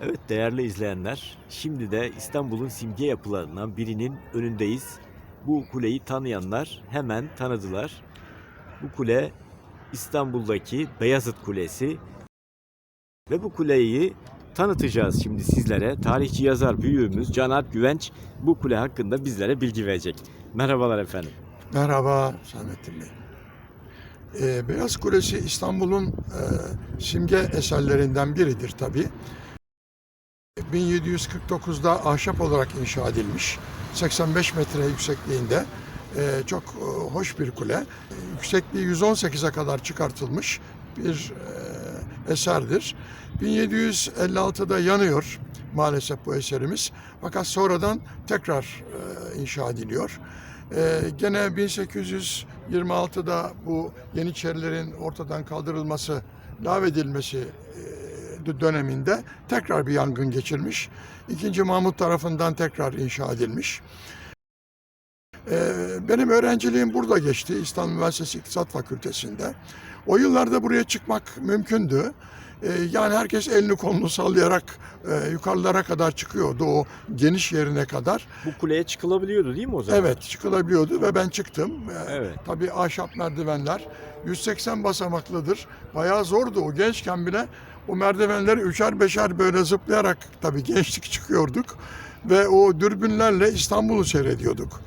Evet değerli izleyenler, şimdi de İstanbul'un simge yapılarından birinin önündeyiz. Bu kuleyi tanıyanlar hemen tanıdılar. Bu kule İstanbul'daki Beyazıt Kulesi ve bu kuleyi tanıtacağız şimdi sizlere. Tarihçi yazar büyüğümüz Can Alp Güvenç bu kule hakkında bizlere bilgi verecek. Merhabalar efendim. Merhaba Samettin Bey. Ee, Beyaz Kulesi İstanbul'un e, simge eserlerinden biridir tabi. 1749'da ahşap olarak inşa edilmiş. 85 metre yüksekliğinde e, çok e, hoş bir kule. Yüksekliği 118'e kadar çıkartılmış bir e, eserdir. 1756'da yanıyor maalesef bu eserimiz. Fakat sonradan tekrar inşa ediliyor. Gene 1826'da bu Yeniçerilerin ortadan kaldırılması, lağvedilmesi döneminde tekrar bir yangın geçirmiş. İkinci Mahmut tarafından tekrar inşa edilmiş. Ee, benim öğrenciliğim burada geçti. İstanbul Üniversitesi İktisat Fakültesi'nde. O yıllarda buraya çıkmak mümkündü. Ee, yani herkes elini kolunu sallayarak e, yukarılara kadar çıkıyordu o geniş yerine kadar. Bu kuleye çıkılabiliyordu değil mi o zaman? Evet çıkılabiliyordu ve ben çıktım. Ee, Evet. Tabii ahşap merdivenler 180 basamaklıdır. Bayağı zordu o gençken bile o merdivenleri üçer beşer böyle zıplayarak tabii gençlik çıkıyorduk. Ve o dürbünlerle İstanbul'u seyrediyorduk.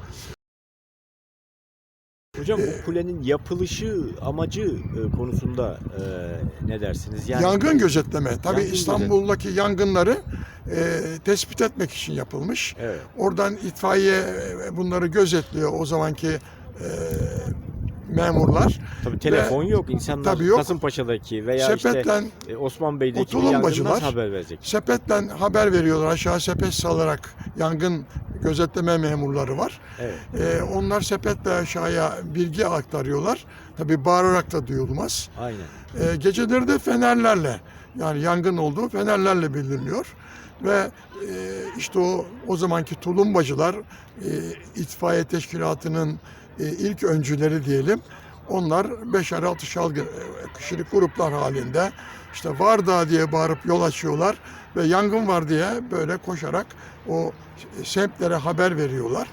Hocam bu kulenin yapılışı, amacı e, konusunda e, ne dersiniz? Yani Yangın gözetleme. Tabii Yangın İstanbul'daki yangınları e, tespit etmek için yapılmış. Evet. Oradan itfaiye e, bunları gözetliyor o zamanki e, memurlar. Tabii telefon yok. İnsanlar Tabii yok. Kasımpaşa'daki veya işte Sepetle e, Osman Bey'deki yangından haber verecek. Sepetle haber veriyorlar. Aşağı sepet salarak yangın gözetleme memurları var. Evet. Ee, onlar sepetle aşağıya bilgi aktarıyorlar. Tabii bağırarak da duyulmaz. Aynen. Ee, geceleri de fenerlerle yani yangın olduğu fenerlerle bildiriliyor. Ve e, işte o o zamanki tulumbacılar e, itfaiye teşkilatının e, ilk öncüleri diyelim. Onlar beşer altışar e, kişilik gruplar halinde işte var da diye bağırıp yol açıyorlar ve yangın var diye böyle koşarak o semtlere haber veriyorlar.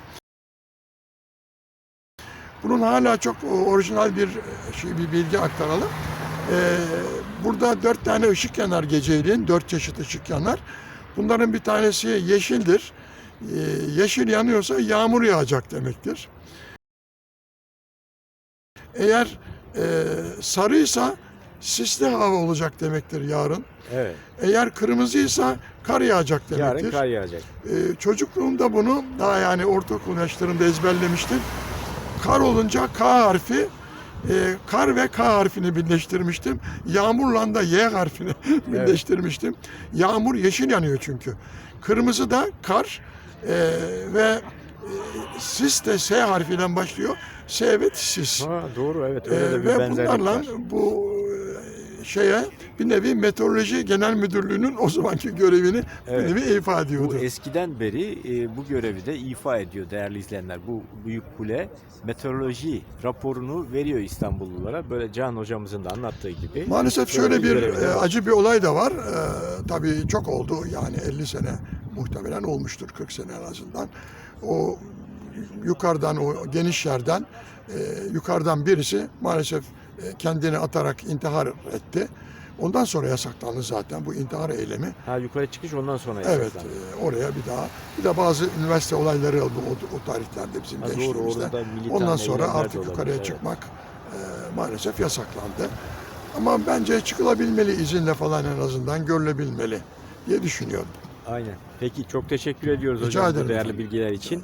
Bunun hala çok e, orijinal bir e, şey bir bilgi aktaralım. Ee, burada dört tane ışık yanar geceliğin, dört çeşit ışık yanar. Bunların bir tanesi yeşildir. Ee, yeşil yanıyorsa yağmur yağacak demektir. Eğer e, sarıysa sisli hava olacak demektir yarın. Evet. Eğer kırmızıysa kar yağacak demektir. Yarın kar yağacak. Ee, çocukluğumda bunu daha yani ortaokul yaşlarında ezberlemiştim. Kar olunca K harfi, e, kar ve K harfini birleştirmiştim. Yağmurla da Y harfini birleştirmiştim. Yağmur yeşil yanıyor çünkü. Kırmızı da kar e, ve sis de S harfiyle başlıyor. S ve sis. Ha, doğru evet öyle de Ee, bir ve benzerlik bunlarla var. bu e, şeye bir nevi Meteoroloji Genel Müdürlüğü'nün o zamanki görevini Evet. bir nevi ifade ediyordu. Bu eskiden beri e, bu görevi de ifa ediyor değerli izleyenler. Bu büyük kule meteoroloji raporunu veriyor İstanbullulara. Böyle Can hocamızın da anlattığı gibi. Maalesef şöyle bir e, acı bir olay da var. E, tabii çok oldu yani 50 sene muhtemelen olmuştur 40 sene en azından. O yukarıdan o geniş yerden e, yukarıdan birisi maalesef e, kendini atarak intihar etti. Ondan sonra yasaklandı zaten bu intihar eylemi. Ha yukarı çıkış ondan sonra Evet, yasaklandı. e, oraya bir daha. Bir de bazı üniversite olayları oldu o, o tarihlerde bizim Ha, doğru gençliğimizde. militan Ondan sonra artık olabilir, yukarıya evet. çıkmak e, maalesef yasaklandı. Ama bence çıkılabilmeli izinle falan en azından görülebilmeli diye düşünüyorum. Aynen. Peki çok teşekkür ediyoruz Rica hocam bu ederim değerli efendim. bilgiler için.